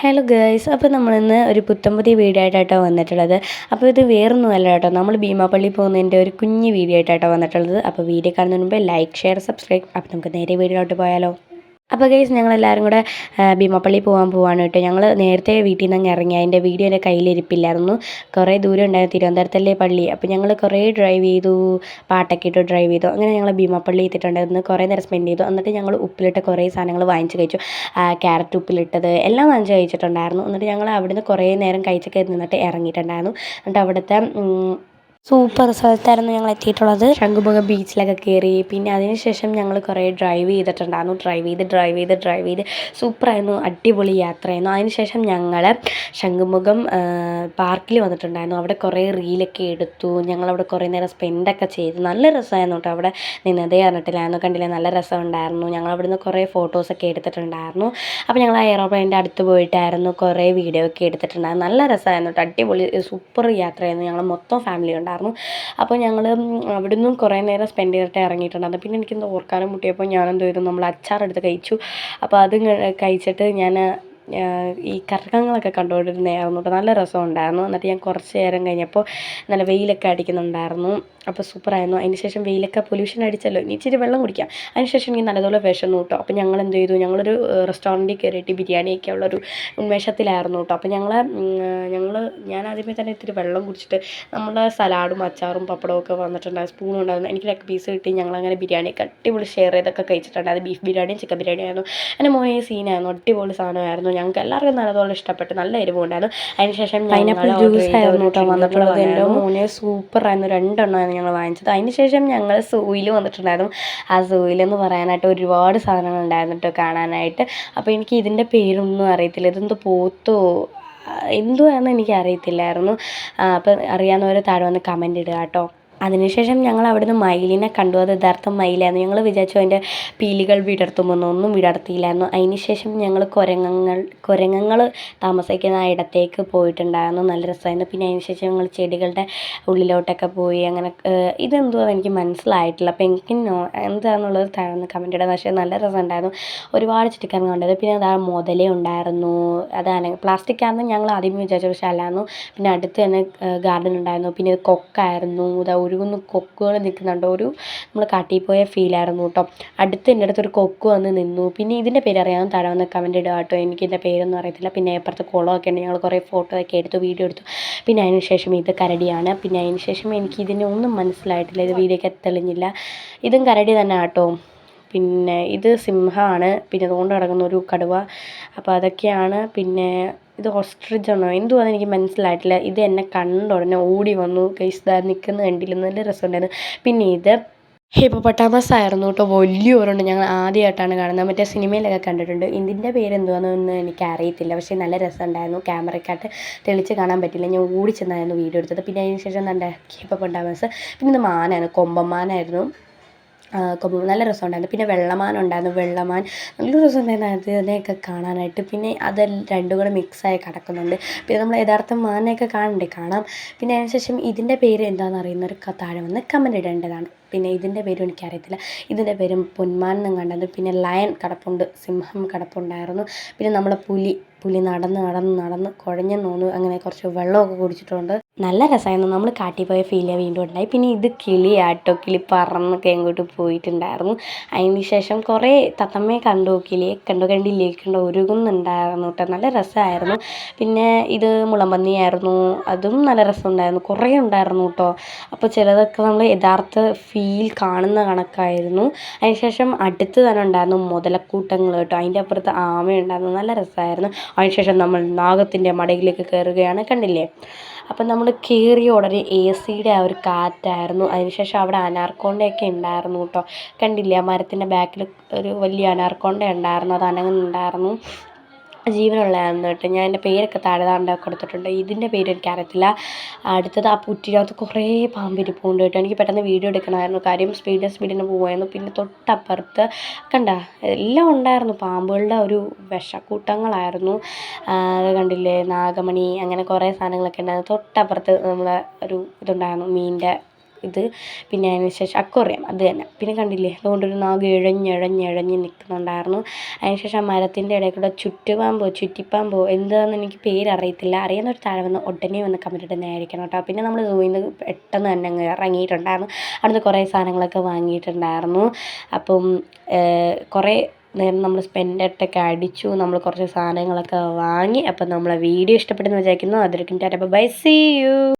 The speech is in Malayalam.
ഹലോ ഗേൾസ് അപ്പോൾ നമ്മളിന്ന് ഒരു പുത്തൻ പുതിയ വീഡിയോ വന്നിട്ടുള്ളത്. അപ്പോൾ ഇത് വേറൊന്നുമല്ല കേട്ടോ. നമ്മൾ ഭീമാപ്പള്ളി പോകുന്നതിന്റെ ഒരു കുഞ്ഞ് വീഡിയോ ആയിട്ടാട്ടോ വന്നിട്ടുള്ളത്. അപ്പോൾ വീഡിയോ കാണുന്നതിന് മുമ്പ് ലൈക്ക് ഷെയർ സബ്സ്ക്രൈബ് അപ്പോൾ നമുക്ക് നേരെ വീഡിയോയിലോട്ട് പോയാലോ. അപ്പോൾ ഗൈസ് ഞങ്ങളെല്ലാവരും കൂടെ ഭീമപ്പള്ളി പോകാൻ പോവാണ് കേട്ടോ. ഞങ്ങൾ നേരത്തെ വീട്ടിൽ നിന്ന് അങ്ങ് ഇറങ്ങി അതിന്റെ വീഡിയോ എന്റെ കയ്യിലിരിപ്പില്ലായിരുന്നു. കുറേ ദൂരം ഉണ്ടായിരുന്നു തിരുവനന്തപുരത്തല്ലേ പള്ളി. അപ്പോൾ ഞങ്ങൾ കുറേ ഡ്രൈവ് ചെയ്തു പാട്ടൊക്കെ ഇട്ട് ഡ്രൈവ് ചെയ്തു. അങ്ങനെ ഞങ്ങൾ ഭീമപ്പള്ളി എത്തിയിട്ടുണ്ടായിരുന്നു. കുറേ നേരം സ്പെൻഡ് ചെയ്തു. എന്നിട്ട് ഞങ്ങൾ ഉപ്പിലിട്ട കുറേ സാധനങ്ങൾ വാങ്ങിച്ച് കഴിച്ചു. ക്യാരറ്റ് ഉപ്പിലിട്ടത് എല്ലാം വാങ്ങിച്ച് കഴിച്ചിട്ടുണ്ടായിരുന്നു. എന്നിട്ട് ഞങ്ങൾ അവിടുന്ന് കുറേ നേരം കഴിച്ചൊക്കെ നിന്നിട്ട് ഇറങ്ങിയിട്ടുണ്ടായിരുന്നു. എന്നിട്ട് അവിടുത്തെ സൂപ്പർ സ്ഥലത്തായിരുന്നു ഞങ്ങൾ എത്തിയിട്ടുള്ളത് ശംഖുമുഖം ബീച്ചിലൊക്കെ കയറി പിന്നെ അതിനുശേഷം ഞങ്ങൾ കുറേ ഡ്രൈവ് ചെയ്തിട്ടുണ്ടായിരുന്നു. ഡ്രൈവ് ചെയ്ത് ഡ്രൈവ് ചെയ്ത് ഡ്രൈവ് ചെയ്ത് സൂപ്പറായിരുന്നു. അടിപൊളി യാത്രയായിരുന്നു. അതിനുശേഷം ഞങ്ങൾ ശംഖുമുഖം പാർക്കിൽ വന്നിട്ടുണ്ടായിരുന്നു. അവിടെ കുറേ റീലൊക്കെ എടുത്തു. ഞങ്ങളവിടെ കുറേ നേരം സ്പെൻഡൊക്കെ ചെയ്തു. നല്ല രസമായിരുന്നു കേട്ടോ അവിടെ നിന്നതേ അറിഞ്ഞിട്ടില്ലായിരുന്നു കണ്ടില്ലേ? നല്ല രസമുണ്ടായിരുന്നു. ഞങ്ങൾ നിന്ന് കുറേ ഫോട്ടോസൊക്കെ എടുത്തിട്ടുണ്ടായിരുന്നു. അപ്പോൾ ഞങ്ങൾ എയറോപ്ലെയിന്റെ അടുത്ത് പോയിട്ടായിരുന്നു കുറേ വീഡിയോ ഒക്കെ എടുത്തിട്ടുണ്ടായിരുന്നു. നല്ല രസമായിരുന്നു കേട്ടോ അടിപൊളി സൂപ്പർ യാത്രയായിരുന്നു ഞങ്ങൾ മൊത്തം ഫാമിലി ഉണ്ടായിരുന്നു ഉണ്ടായിരുന്നു. അപ്പോൾ ഞങ്ങൾ അവിടുന്ന് കുറേ നേരം സ്പെൻഡ് ചെയ്തിട്ട് ഇറങ്ങിയിട്ടുണ്ടായിരുന്നു പിന്നെ എനിക്കെന്തോ ഓർക്കാനും മുട്ടിയപ്പോൾ ഞാനെന്തോ ചെയ്തു നമ്മൾ അച്ചാർ എടുത്ത് കഴിച്ചു. അപ്പോൾ അത് കഴിച്ചിട്ട് ഞാൻ ഈ കറക്കങ്ങളൊക്കെ കണ്ടുകൊണ്ടിരുന്നതായിരുന്നു കേട്ടോ നല്ല രസമുണ്ടായിരുന്നു. എന്നിട്ട് ഞാൻ കുറച്ച് നേരം കഴിഞ്ഞപ്പോൾ നല്ല വെയിലൊക്കെ അടിക്കുന്നുണ്ടായിരുന്നു. അപ്പോൾ സൂപ്പറായിരുന്നു. അതിന് ശേഷം വെയിലൊക്കെ പൊല്യൂഷൻ അടിച്ചല്ലോ. ഇനി ഇച്ചിരി വെള്ളം കുടിക്കാം. അതിന് ശേഷം എനിക്ക് നല്ലതുപോലെ വിശന്നു കേട്ടോ. അപ്പോൾ ഞങ്ങൾ എന്ത് ചെയ്തു? ഞങ്ങളൊരു റെസ്റ്റോറന്റിൽ കയറിയിട്ട് ബിരിയാണിയൊക്കെ ഉള്ളൊരു ഉന്മേഷത്തിലായിരുന്നു കേട്ടോ. അപ്പോൾ ഞങ്ങൾ ഞങ്ങൾ ഞാൻ ആദ്യമേ തന്നെ ഇത്തിരി വെള്ളം കുടിച്ചിട്ട് നമ്മളെ സലാഡും അച്ചാറും പപ്പടവും ഒക്കെ വന്നിട്ടുണ്ടായിരുന്നു. സ്പൂണും ഉണ്ടായിരുന്നു. എനിക്ക് ലെഗ് പീസ് കിട്ടി. ഞങ്ങളങ്ങനെ ബിരിയാണിയൊക്കെ അടിപൊളി ഷെയർ ചെയ്തൊക്കെ കഴിച്ചിട്ടുണ്ട് അത് ബീഫ് ബിരിയാണിയും ചിക്കൻ ബിരിയാണിയും ആയിരുന്നു. എന്റെ മോനെ സീനായിരുന്നു അടിപൊളി സാധനമായിരുന്നു. ഞങ്ങൾക്ക് എല്ലാവർക്കും നല്ലതുപോലെ ഇഷ്ടപ്പെട്ടു. നല്ല എരിവുണ്ടായിരുന്നു. അതിനുശേഷം പൈനാപ്പിൾ ജ്യൂസ് ആയിരുന്നു കേട്ടോ വന്നിട്ടുള്ളത്. എന്റെ സൂപ്പർ ആയിരുന്നു. രണ്ടെണ്ണമായിരുന്നു ഞങ്ങൾ വാങ്ങിച്ചത്. അതിന് ശേഷം ഞങ്ങൾ സൂയിൽ വന്നിട്ടുണ്ടായിരുന്നു. ആ സൂയിലെന്ന് പറയാനായിട്ട് ഒരുപാട് സാധനങ്ങൾ ഉണ്ടായിരുന്നു കേട്ടോ കാണാനായിട്ട്. അപ്പോൾ എനിക്ക് ഇതിന്റെ പേരൊന്നും അറിയത്തില്ല. ഇതെന്തോ പോത്തോ എന്തുവാണെന്ന് എനിക്ക് അറിയത്തില്ലായിരുന്നു അപ്പം അറിയാവുന്നവർ താഴെ വന്ന് കമന്റ് ഇടുക കേട്ടോ. അതിനുശേഷം ഞങ്ങൾ അവിടുന്ന് മയിലിനെ കണ്ടു. അത് യഥാർത്ഥം മയിലായിരുന്നു. ഞങ്ങൾ വിചാരിച്ചു അതിന്റെ പീലികൾ വിടർത്തുമെന്ന് ഒന്നും വിടർത്തിയില്ലായിരുന്നു. അതിനുശേഷം ഞങ്ങൾ കുരങ്ങങ്ങൾ കുരങ്ങങ്ങൾ താമസിക്കുന്ന ആ ഇടത്തേക്ക് പോയിട്ടുണ്ടായിരുന്നു. നല്ല രസമായിരുന്നു. പിന്നെ അതിനുശേഷം ഞങ്ങൾ ചെടികളുടെ ഉള്ളിലോട്ടൊക്കെ പോയി അങ്ങനെ ഇതെന്തുവാന്ന് എനിക്ക് മനസ്സിലായിട്ടില്ല. അപ്പോൾ എനിക്ക് എന്താണെന്നുള്ളത് താഴ്ന്ന് കമന്റ് ഇടാൻ പക്ഷേ നല്ല രസമുണ്ടായിരുന്നു. ഒരുപാട് ചുറ്റിക്കറങ്ങ് ഉണ്ടായിരുന്നു. പിന്നെ അതാ മുതല ഉണ്ടായിരുന്നു. അതാണ് പ്ലാസ്റ്റിക് ആയിരുന്നു ഞങ്ങൾ ആദ്യം വിചാരിച്ചു. പക്ഷേ അല്ലായിരുന്നു. പിന്നെ അടുത്ത് തന്നെ ഗാർഡൻ ഉണ്ടായിരുന്നു. പിന്നെ കൊക്കായിരുന്നു. ഇതാ ഒഴുകുന്ന കൊക്കുകൾ നിൽക്കുന്നുണ്ട്. ഒരു നമ്മൾ കാട്ടിൽ പോയ ഫീലായിരുന്നു കേട്ടോ. അടുത്ത് എന്റെ അടുത്തൊരു കൊക്ക് വന്ന് നിന്നു. പിന്നെ ഇതിന്റെ പേര് അറിയാമെന്ന് താഴെ വന്ന് കമന്റ് ഇടുക കേട്ടോ. എനിക്കിതിന്റെ പേരൊന്നും അറിയത്തില്ല. പിന്നെ അപ്പുറത്ത് കുളമൊക്കെ ഉണ്ട്. ഞങ്ങൾ കുറേ ഫോട്ടോ ഒക്കെ എടുത്തു വീഡിയോ എടുത്തു. പിന്നെ അതിന് ശേഷം ഇത് കരടിയാണ്. പിന്നെ അതിന് ശേഷം എനിക്ക് ഇതിനെ ഒന്നും മനസ്സിലായിട്ടില്ല. ഇത് വീഡിയോക്ക് തെളിഞ്ഞില്ല. ഇതും കരടി തന്നെ കേട്ടോ. പിന്നെ ഇത് സിംഹമാണ്. പിന്നെ അതുകൊണ്ട് കിടക്കുന്ന ഒരു കടുവ. അപ്പോൾ അതൊക്കെയാണ്. പിന്നെ ഇത് ഓസ്ട്രിച്ച് ആണോ? അത് എനിക്ക് മനസ്സിലായിട്ടില്ല. ഇത് എന്നെ കണ്ട ഉടനെ ഓടി വന്നു. ഗൈസ് ദാ നിൽക്കുന്നത് കണ്ടില്ല? നല്ല രസമുണ്ടായിരുന്നു. പിന്നെ ഇത് ഹിപ്പോപ്പൊട്ടാമസ് ആയിരുന്നു കേട്ടോ. വലിയ ഓരോണ്ട്. ഞങ്ങൾ ആദ്യമായിട്ടാണ് കാണുന്നത്. മറ്റേ സിനിമയിലൊക്കെ കണ്ടിട്ടുണ്ട്. ഇതിന്റെ പേരെന്തുവാണെന്ന് എനിക്ക് അറിയത്തില്ല പക്ഷേ നല്ല രസമുണ്ടായിരുന്നു. ക്യാമറയ്ക്കായിട്ട് തെളിച്ച് കാണാൻ പറ്റില്ല. ഞാൻ ഓടിച്ചെന്നായിരുന്നു വീഡിയോ എടുത്തത്. പിന്നെ അതിന് ശേഷം നല്ല ഹിപ്പോപ്പൊട്ടാമസ് പിന്നെ ഇത് മാനായിരുന്നു. കൊമ്പന്മാനായിരുന്നു കൊമ്പ് നല്ല രസമുണ്ടായിരുന്നു. പിന്നെ വെള്ളമാൻ ഉണ്ടായിരുന്നു. വെള്ളമാൻ നല്ല രസമുണ്ടായിരുന്നു അതിനെയൊക്കെ കാണാനായിട്ട്. പിന്നെ അത് രണ്ടും കൂടെ മിക്സായി കിടക്കുന്നുണ്ട്. പിന്നെ നമ്മൾ യഥാർത്ഥ മാനിനെയൊക്കെ കാണണ്ടേ? കാണാം. പിന്നെ അതിനുശേഷം ഇതിന്റെ പേര് എന്താണെന്ന് അറിയുന്നവർ താഴെ വന്ന് കമന്റ് ഇടേണ്ടതാണ്. പിന്നെ ഇതിന്റെ പേരും എനിക്കറിയത്തില്ല. ഇതിന്റെ പേരും പൊന്മാൻ എന്നും കണ്ടത്. പിന്നെ ലയൺ കിടപ്പുണ്ട് സിംഹം കിടപ്പുണ്ടായിരുന്നു. പിന്നെ നമ്മളെ പുലി പുലി നടന്ന് നടന്ന് നടന്ന് കുഴഞ്ഞെന്ന് തോന്നുന്നു അങ്ങനെ കുറച്ച് വെള്ളമൊക്കെ കുടിച്ചിട്ടുണ്ട്. നല്ല രസമായിരുന്നു. നമ്മൾ കാട്ടിൽ പോയ ഫീൽ വീണ്ടും ഉണ്ടായി. പിന്നെ ഇത് കിളിയാട്ടോ കിളി പറന്നൊക്കെ എങ്ങോട്ട് പോയിട്ടുണ്ടായിരുന്നു. അതിന് ശേഷം കുറേ തത്തമ്മയെ കണ്ടു കിളിയെ കണ്ടു കണ്ടില്ലേ കണ്ടു ഒരുങ്ങുന്നുണ്ടായിരുന്നു കേട്ടോ. നല്ല രസമായിരുന്നു. പിന്നെ ഇത് മുളമ്പന്നിയായിരുന്നു. അതും നല്ല രസമുണ്ടായിരുന്നു. കുറേ ഉണ്ടായിരുന്നു കേട്ടോ. അപ്പോൾ ചിലതൊക്കെ നമ്മൾ യഥാർത്ഥ ഫീൽ കാണുന്ന കണക്കായിരുന്നു. അതിനുശേഷം അടുത്ത് തന്നെ ഉണ്ടായിരുന്നു മുതലക്കൂട്ടങ്ങൾ കേട്ടോ. അതിന്റെ അപ്പുറത്ത് ആമയുണ്ടായിരുന്നു. നല്ല രസമായിരുന്നു. അതിനുശേഷം നമ്മൾ നാഗത്തിന്റെ മടയിലേക്ക് കയറുകയാണ്. കണ്ടില്ലേ? അപ്പം നമ്മൾ കയറിയ ഉടനെ എ സിയുടെ ആ ഒരു കാറ്റായിരുന്നു. അതിനുശേഷം അവിടെ അനാർക്കോണ്ടയൊക്കെ ഉണ്ടായിരുന്നു കേട്ടോ. കണ്ടില്ലേ? ആ മരത്തിന്റെ ബാക്കിൽ ഒരു വലിയ അനാർക്കോണ്ട ഉണ്ടായിരുന്നു. അത് അനങ്ങുന്നുണ്ടായിരുന്നു. ജീവനുള്ളതായിരുന്നു കേട്ടോ ഞാൻ എന്റെ പേരൊക്കെ താഴെ താണ്ട കൊടുത്തിട്ടുണ്ട്. ഇതിന്റെ പേര് എനിക്കറിയത്തില്ല അടുത്തത് ആ പുറ്റിനകത്ത് കുറേ പാമ്പിരിപ്പുണ്ട് കേട്ടോ. എനിക്ക് പെട്ടെന്ന് വീഡിയോ എടുക്കണമായിരുന്നു. കാര്യം സ്പീഡ് സ്പീഡിന് പോകുമായിരുന്നു പിന്നെ തൊട്ടപ്പുറത്ത് കണ്ട എല്ലാം ഉണ്ടായിരുന്നു. പാമ്പുകളുടെ ഒരു വിഷക്കൂട്ടങ്ങളായിരുന്നു. അത് കണ്ടില്ലേ? നാഗമണി അങ്ങനെ കുറേ സാധനങ്ങളൊക്കെ ഉണ്ടായിരുന്നു. തൊട്ടപ്പുറത്ത് നമ്മളെ ഒരു ഇതുണ്ടായിരുന്നു മീനിന്റെ ഇത് പിന്നെ അതിന് ശേഷം അക്വറിയം അത് തന്നെ. പിന്നെ കണ്ടില്ലേ അതുകൊണ്ടൊരു നാഗ് ഇഴഞ്ഞിഴഞ്ഞിഴഞ്ഞ് നിൽക്കുന്നുണ്ടായിരുന്നു. അതിന് ശേഷം ആ മരത്തിന്റെ ഇടയിൽ കൂടെ ചുറ്റുപാമ്പോ ചുറ്റിപ്പാമ്പോ എന്താണെന്ന് എനിക്ക് പേരറിയത്തില്ല അറിയുന്നവർ താഴെ വന്ന് ഉടനെ വന്ന് കമന്റ് ഇടുന്നതായിരിക്കണം കേട്ടോ. പിന്നെ നമ്മൾ സൂയിന്ന് പെട്ടെന്ന് തന്നെ അങ്ങ് ഇറങ്ങിയിട്ടുണ്ടായിരുന്നു. അവിടുന്ന് കുറേ സാധനങ്ങളൊക്കെ വാങ്ങിയിട്ടുണ്ടായിരുന്നു. അപ്പം കുറേ നേരം നമ്മൾ സ്പെൻഡായിട്ടൊക്കെ അടിച്ചു. നമ്മൾ കുറച്ച് സാധനങ്ങളൊക്കെ വാങ്ങി. അപ്പം നമ്മളെ വീഡിയോ ഇഷ്ടപ്പെട്ടെന്ന് വിചാരിക്കുന്നു. അതൊരു ടാറ്റ ബൈ സീ യു